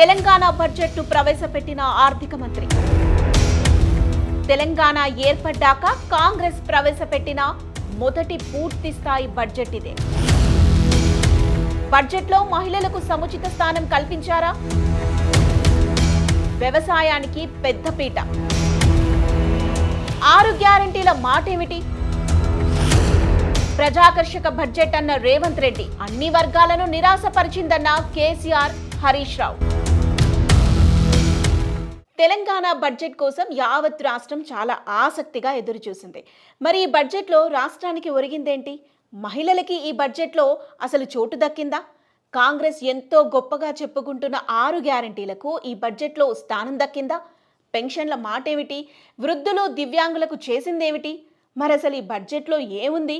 తెలంగాణ బడ్జెట్ను ప్రవేశపెట్టిన ఆర్థిక మంత్రి. తెలంగాణ ఏర్పడ్డాక కాంగ్రెస్ ప్రవేశపెట్టిన మొదటి పూర్తి స్థాయి బడ్జెట్ ఇదే. బడ్జెట్లో మహిళలకు సముచిత స్థానం కల్పించారా? వ్యవసాయానికి పెద్దపీట ఆరు గ్యారంటీల మాటేమిటి? ప్రజాకర్షక బడ్జెట్ అన్న రేవంత్ రెడ్డి అన్ని వర్గాలను నిరాశపరిచిందన్న కేసీఆర్ హరీష్ రావు. తెలంగాణ బడ్జెట్ కోసం యావత్ రాష్ట్రం చాలా ఆసక్తిగా ఎదురుచూసింది. మరి ఈ బడ్జెట్లో రాష్ట్రానికి ఒరిగిందేంటి? మహిళలకి ఈ బడ్జెట్లో అసలు చోటు దక్కిందా? కాంగ్రెస్ ఎంతో గొప్పగా చెప్పుకుంటున్న ఆరు గ్యారంటీలకు ఈ బడ్జెట్లో స్థానం దక్కిందా? పెన్షన్ల మాటేమిటి? వృద్ధులు దివ్యాంగులకు చేసిందేమిటి? మరి అసలు ఈ బడ్జెట్లో ఏముంది?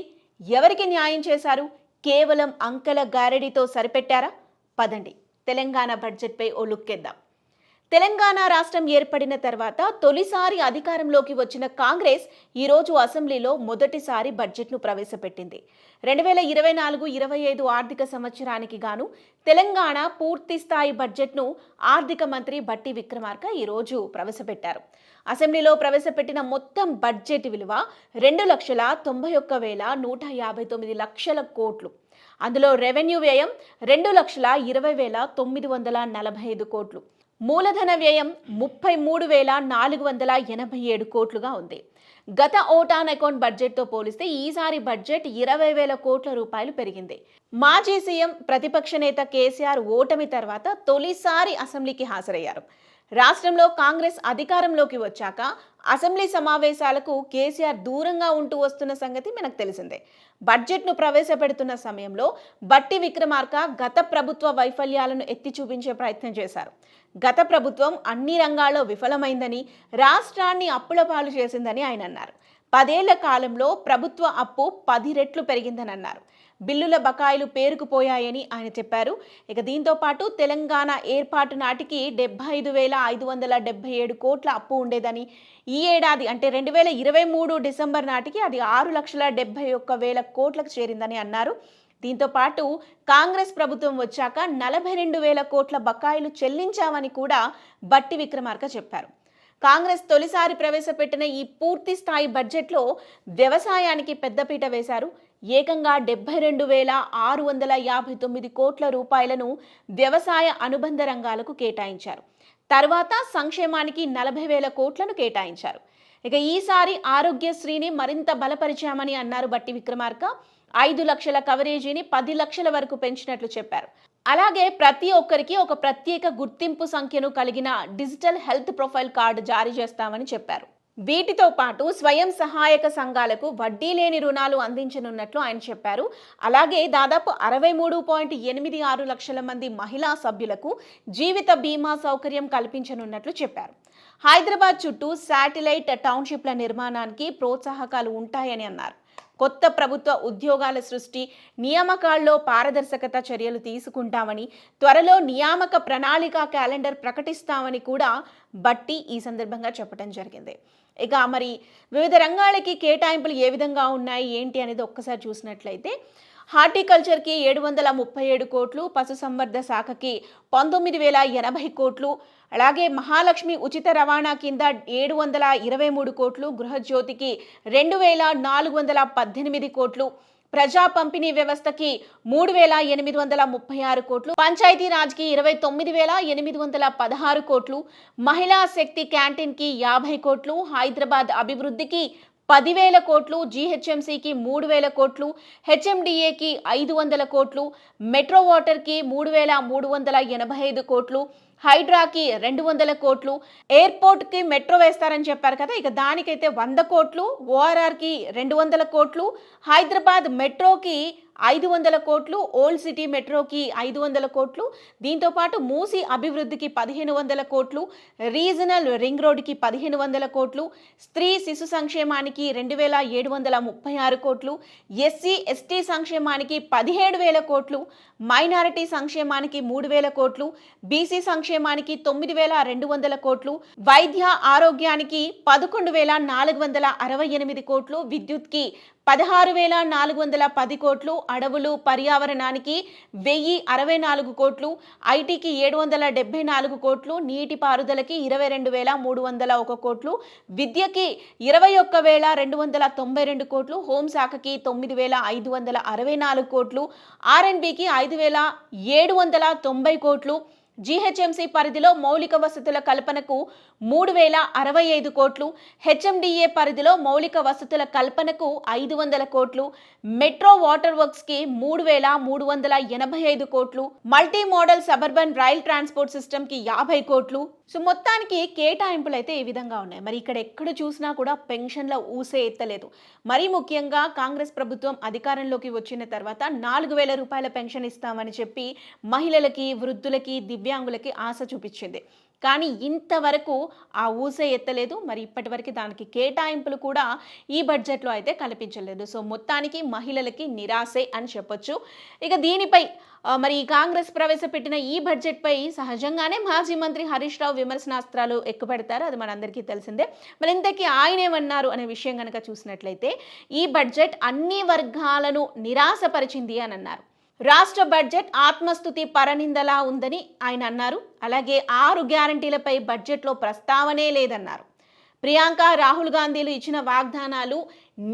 ఎవరికి న్యాయం చేశారు? కేవలం అంకెల గారడీతో సరిపెట్టారా? పదండి తెలంగాణ బడ్జెట్పై ఓ లుక్కేద్దాం. తెలంగాణ రాష్ట్రం ఏర్పడిన తర్వాత తొలిసారి అధికారంలోకి వచ్చిన కాంగ్రెస్ ఈరోజు అసెంబ్లీలో మొదటిసారి బడ్జెట్ను ప్రవేశపెట్టింది. రెండు వేల ఇరవై నాలుగు ఇరవై ఐదు ఆర్థిక సంవత్సరానికి గాను తెలంగాణ పూర్తి స్థాయి బడ్జెట్ను ఆర్థిక మంత్రి బట్టి విక్రమార్క ఈరోజు ప్రవేశపెట్టారు. అసెంబ్లీలో ప్రవేశపెట్టిన మొత్తం బడ్జెట్ విలువ రెండు లక్షల తొంభై ఒక్క వేల నూట యాభై తొమ్మిది లక్షల కోట్లు. అందులో రెవెన్యూ వ్యయం రెండు లక్షల ఇరవై వేల తొమ్మిది వందల నలభై ఐదు కోట్లు. మూలధన వ్యయం ముప్పై మూడు వేల నాలుగు వందల ఎనభై ఏడు కోట్లుగా ఉంది. గత ఓటాన్ అకౌంట్ బడ్జెట్తో పోలిస్తే ఈసారి బడ్జెట్ ఇరవై వేల కోట్ల రూపాయలు పెరిగింది. మాజీ సీఎం ప్రతిపక్ష నేత కేసీఆర్ ఓటమి తర్వాత తొలిసారి అసెంబ్లీకి హాజరయ్యారు. రాష్ట్రంలో కాంగ్రెస్ అధికారంలోకి వచ్చాక అసెంబ్లీ సమావేశాలకు కేసీఆర్ దూరంగా ఉంటూ వస్తున్న సంగతి మనకు తెలిసిందే. బడ్జెట్ను ప్రవేశపెడుతున్న సమయంలో బట్టి విక్రమార్క గత ప్రభుత్వ వైఫల్యాలను ఎత్తి చూపించే ప్రయత్నం చేశారు. గత ప్రభుత్వం అన్ని రంగాల్లో విఫలమైందని రాష్ట్రాన్ని అప్పుల పాలు చేసిందని ఆయన అన్నారు. పదేళ్ళ కాలంలో ప్రభుత్వ అప్పు పది రెట్లు పెరిగిందని అన్నారు బిల్లుల బకాయిలు పేరుకుపోయాయని ఆయన చెప్పారు. ఇక దీంతో పాటు తెలంగాణ ఏర్పాటు నాటికి డెబ్బై ఐదు వేల ఐదు వందల డెబ్బై ఏడు కోట్ల అప్పు ఉండేదని ఈ ఏడాది అంటే రెండు వేల ఇరవై మూడు డిసెంబర్ నాటికి అది ఆరు లక్షల డెబ్బై ఒక్క వేల కోట్లకు చేరిందని అన్నారు. దీంతో పాటు కాంగ్రెస్ ప్రభుత్వం వచ్చాక నలభై రెండు వేల కోట్ల బకాయిలు చెల్లించామని కూడా బట్టి విక్రమార్క చెప్పారు. కాంగ్రెస్ తొలిసారి ప్రవేశపెట్టిన ఈ పూర్తి స్థాయి బడ్జెట్లో వ్యవసాయానికి పెద్దపీట వేశారు. ఏకంగా డెబ్బై రెండు వేల ఆరు వందల యాభై తొమ్మిది కోట్ల రూపాయలను వ్యవసాయ అనుబంధ రంగాలకు కేటాయించారు. తర్వాత సంక్షేమానికి నలభై వేల కోట్లను కేటాయించారు. ఇక ఈసారి ఆరోగ్యశ్రీని మరింత బలపరిచామని అన్నారు బట్టి విక్రమార్క. ఐదు లక్షల కవరేజీని పది లక్షల వరకు పెంచినట్లు చెప్పారు. అలాగే ప్రతి ఒక్కరికి ఒక ప్రత్యేక గుర్తింపు సంఖ్యను కలిగిన డిజిటల్ హెల్త్ ప్రొఫైల్ కార్డు జారీ చేస్తామని చెప్పారు. వీటితో పాటు స్వయం సహాయక సంఘాలకు వడ్డీ లేని రుణాలు అందించనున్నట్లు ఆయన చెప్పారు. అలాగే దాదాపు అరవై మూడు పాయింట్ ఎనిమిది ఆరు లక్షల మంది మహిళా సభ్యులకు జీవిత బీమా సౌకర్యం కల్పించనున్నట్లు చెప్పారు. హైదరాబాద్ చుట్టూ శాటిలైట్ టౌన్షిప్ల నిర్మాణానికి ప్రోత్సాహకాలు ఉంటాయని అన్నారు. కొత్త ప్రభుత్వ ఉద్యోగాల సృష్టి నియామకాల్లో పారదర్శకత చర్యలు తీసుకుంటామని త్వరలో నియామక ప్రణాళిక క్యాలెండర్ ప్రకటిస్తామని కూడా బట్టి ఈ సందర్భంగా చెప్పడం జరిగింది. ఇక మరి వివిధ రంగాలకి కేటాయింపులు ఏ విధంగా ఉన్నాయి ఏంటి అనేది ఒక్కసారి చూసినట్లయితే హార్టికల్చర్కి ఏడు వందల ముప్పై ఏడు కోట్లు పశుసంవర్ధ శాఖకి పంతొమ్మిది వేల ఎనభై కోట్లు అలాగే మహాలక్ష్మి ఉచిత రవాణా కింద ఏడు వందల ఇరవై మూడు కోట్లు గృహజ్యోతికి రెండు వేల నాలుగు వందల పద్దెనిమిది కోట్లు ప్రజా పంపిణీ వ్యవస్థకి మూడు వేల ఎనిమిది వందల ముప్పై ఆరు కోట్లు పంచాయతీ రాజ్కి ఇరవై తొమ్మిది వేల ఎనిమిది వందల పదహారు కోట్లు మహిళా శక్తి క్యాంటీన్కి యాభై కోట్లు హైదరాబాద్ అభివృద్ధికి పదివేల కోట్లు జీహెచ్ఎంసీకి మూడు వేల కోట్లు హెచ్ఎండిఏకి ఐదు వందల కోట్లు మెట్రో వాటర్కి మూడు వేల మూడు వందల ఎనభై ఐదు కోట్లు హైడ్రాకి రెండు వందల కోట్లు ఎయిర్పోర్ట్కి మెట్రో వేస్తారని చెప్పారు కదా. ఇక దానికైతే వంద కోట్లు ఓఆర్ఆర్కి రెండు వందల కోట్లు హైదరాబాద్ మెట్రోకి ఐదు వందల కోట్లు ఓల్డ్ సిటీ మెట్రోకి ఐదు వందల కోట్లు దీంతో పాటు మూసి అభివృద్ధికి పదిహేను వందల కోట్లు రీజనల్ రింగ్ రోడ్డుకి పదిహేను వందల కోట్లు స్త్రీ శిశు సంక్షేమానికి రెండు వేల ఏడు వందల ముప్పై ఆరు కోట్లు ఎస్సీ ఎస్టీ సంక్షేమానికి పదిహేడు వేల కోట్లు మైనారిటీ సంక్షేమానికి మూడు వేల కోట్లు బీసీ సంక్షేమానికి తొమ్మిది వేల రెండు వందల కోట్లు వైద్య ఆరోగ్యానికి పదకొండు వేల నాలుగు వందల అరవై ఎనిమిది కోట్లు విద్యుత్కి పదహారు వేల నాలుగు వందల పది కోట్లు అడవులు పర్యావరణానికి వెయ్యి అరవై నాలుగు కోట్లు ఐటీకి ఏడు వందల డెబ్బై నాలుగు కోట్లు నీటిపారుదలకి ఇరవై రెండు వేల మూడు వందల ఒక కోట్లు విద్యకి ఇరవై ఒక్క వేల రెండు వందల తొంభై రెండు కోట్లు హోంశాఖకి తొమ్మిది వేల ఐదు వందల అరవై నాలుగు కోట్లు ఆర్ఎన్బికి ఐదు వేల ఏడు వందల తొంభై కోట్లు జీహెచ్ఎంసీ పరిధిలో మౌలిక వసతుల కల్పనకు మూడు వేల అరవై ఐదు కోట్లు హెచ్ఎండిఏ పరిధిలో మౌలిక వసతుల కల్పనకు ఐదు వందల కోట్లు మెట్రో వాటర్ వర్క్స్కి మూడు వేల మూడు వందల ఎనభై ఐదు కోట్లు multi modal suburban rail transport సిస్టమ్కి యాభై కోట్లు సో మొత్తానికి కేటాయింపులు అయితే ఈ విధంగా ఉన్నాయి? మరి ఇక్కడ ఎక్కడ చూసినా కూడా పెన్షన్ల ఊసే ఎత్తలేదు. మరీ ముఖ్యంగా కాంగ్రెస్ ప్రభుత్వం అధికారంలోకి వచ్చిన తర్వాత నాలుగు వేల రూపాయల పెన్షన్ ఇస్తామని చెప్పి మహిళలకి వృద్ధులకి దివ్యాంగులకి ఆశ చూపించింది. కానీ ఇంతవరకు ఆ ఊసే ఎత్తలేదు. మరి ఇప్పటివరకు దానికి కేటాయింపులు కూడా ఈ బడ్జెట్లో అయితే కల్పించలేదు. సో మొత్తానికి మహిళలకి నిరాశే అని చెప్పొచ్చు. ఇక దీనిపై మరి ఈ కాంగ్రెస్ ప్రవేశపెట్టిన ఈ బడ్జెట్పై సహజంగానే మాజీ మంత్రి హరీష్ రావు విమర్శనాస్త్రాలు ఎక్కుపెడతారు. అది మనందరికీ తెలిసిందే. మరి ఇంతకీ ఆయన ఏమన్నారు అనే విషయం కనుక చూసినట్లయితే ఈ బడ్జెట్ అన్ని వర్గాలను నిరాశపరిచింది అని అన్నారు. రాష్ట్ర బడ్జెట్ ఆత్మస్థుతి పరనిందలా ఉందని ఆయన అన్నారు. అలాగే ఆరు గ్యారంటీలపై బడ్జెట్లో ప్రస్తావనే లేదన్నారు. ప్రియాంక రాహుల్ గాంధీలు ఇచ్చిన వాగ్దానాలు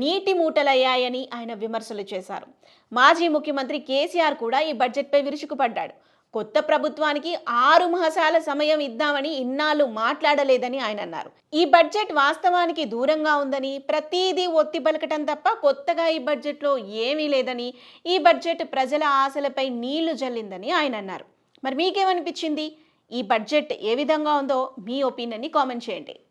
నీటి మూటలయ్యాయని ఆయన విమర్శలు చేశారు. మాజీ ముఖ్యమంత్రి కేసీఆర్ కూడా ఈ బడ్జెట్పై విరుచుకుపడ్డాడు. కొత్త ప్రభుత్వానికి ఆరు మాసాల సమయం ఇద్దామని ఇన్నాళ్ళు మాట్లాడలేదని ఆయన అన్నారు. ఈ బడ్జెట్ వాస్తవానికి దూరంగా ఉందని ప్రతిదీ ఒత్తి పలకటం తప్ప కొత్తగా ఈ బడ్జెట్లో ఏమీ లేదని ఈ బడ్జెట్ ప్రజల ఆశలపై నీళ్ళు జల్లిందని ఆయన అన్నారు. మరి మీకేమనిపించింది? ఈ బడ్జెట్ ఏ విధంగా ఉందో మీ ఒపీనియన్ని కామెంట్ చేయండి.